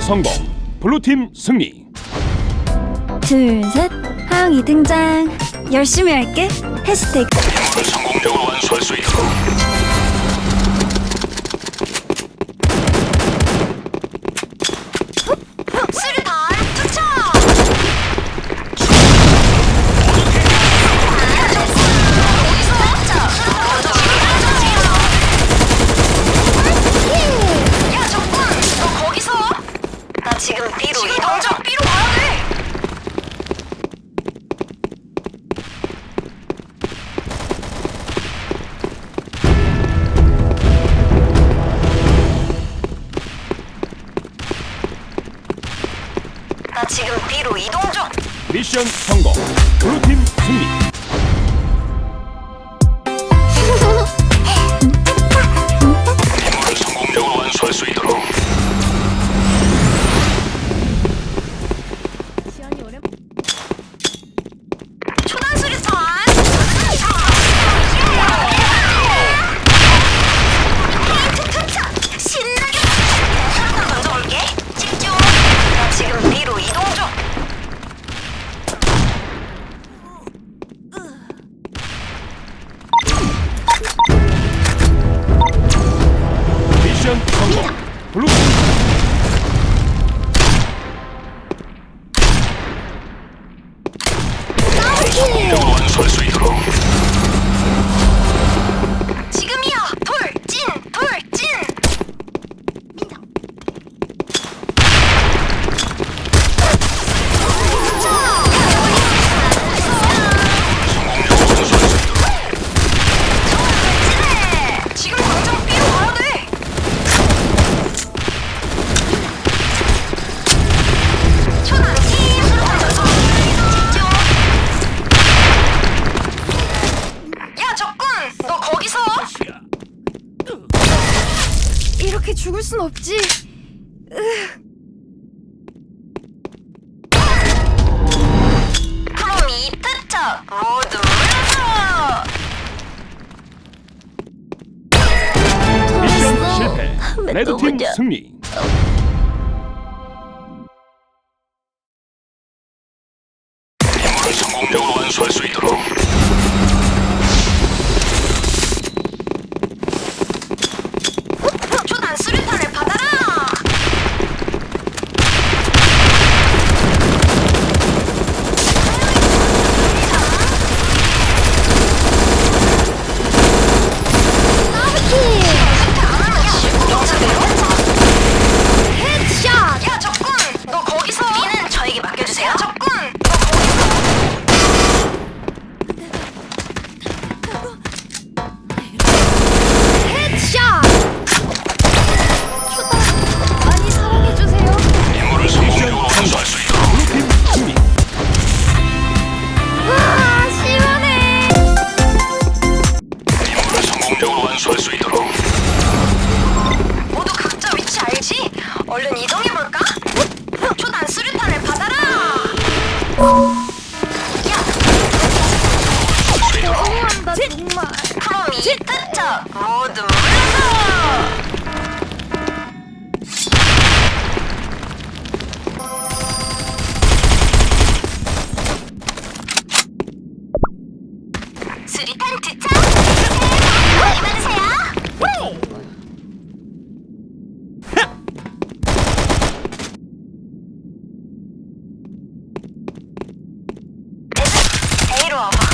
성공. 블루팀 승리. 둘, 셋. 하영이 등장. 열심히 할게. 해시태그. 성공적으로 완수할 수 있도록 지금 B로 이동 중! 미션 성공. 블루팀 승리. 성 이렇게 죽을 순 없지. 그럼 이 투척 모두 물러서! 미션 실패. 레드팀 승리. 임무를 성공적으로 완수할 수 있도록 얼른 이동해볼까? 초단 수류탄을 받아라! 야! 너무한다 정말. 그럼 이 투척 모두 물러서! 수리탄 투척! off.